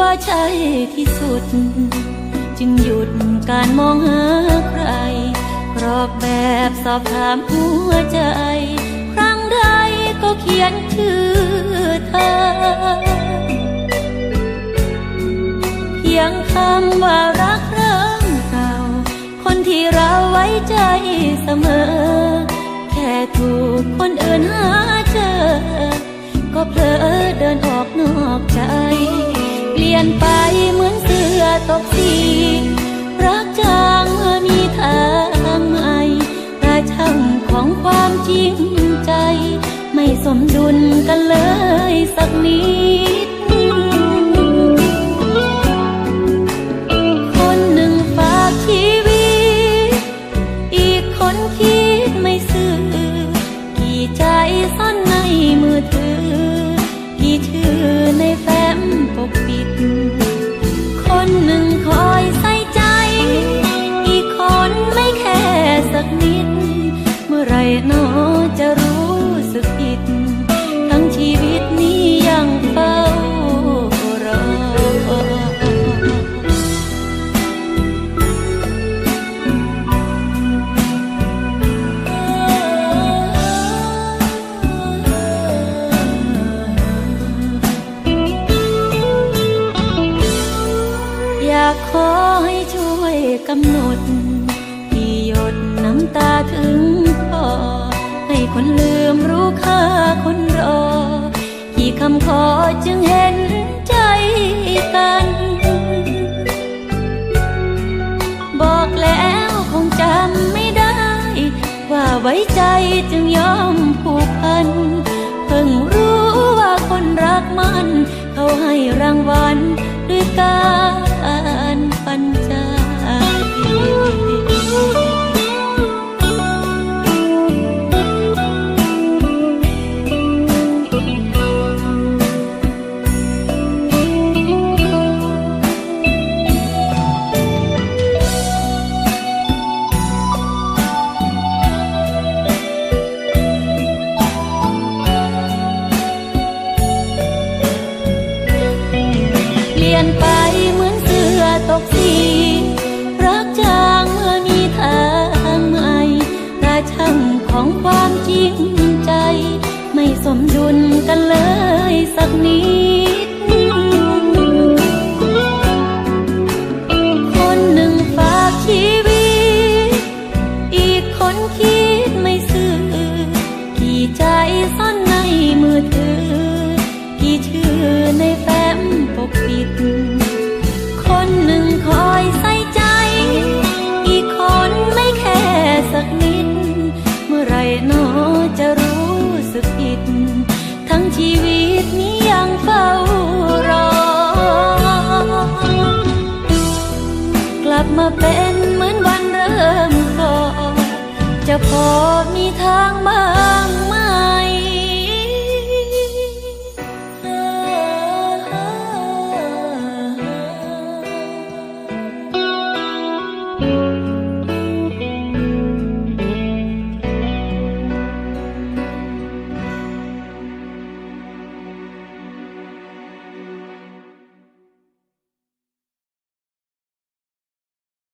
ว่าใช่ที่สุด จึงหยุดการมองหาใครกรอกแบบสอบถามหัวใจ ครั้งใดก็เขียนชื่อเธอ เพียงคำว่ารักเริ่มเก่าคนที่เราไว้ใจเสมอ แค่ถูกคนอื่นหาเจอ ก็เพลอเดินออกนอก ลี่ยนไปเหมือนเสือตกสีรักจางเมื่อมีทางใหม่ราช่างของความจริงใจ ไม่สมดุลกันเลยสักนิด กำหนด ที่หยดน้ำตาถึงพอ ให้คนลืมรู้ค่าคนรอกี่คำขอจึงเห็นใจกัน บอกแล้วคงจำไม่ได้ ว่าไว้ใจจึงยอมผูกพัน เพิ่งรู้ว่าคนรักมัน เขาให้รางวัลด้วยกา สมดุลกันเลย มาเป็นเหมือนวันเริ่มก่อนจะพอมีทางมา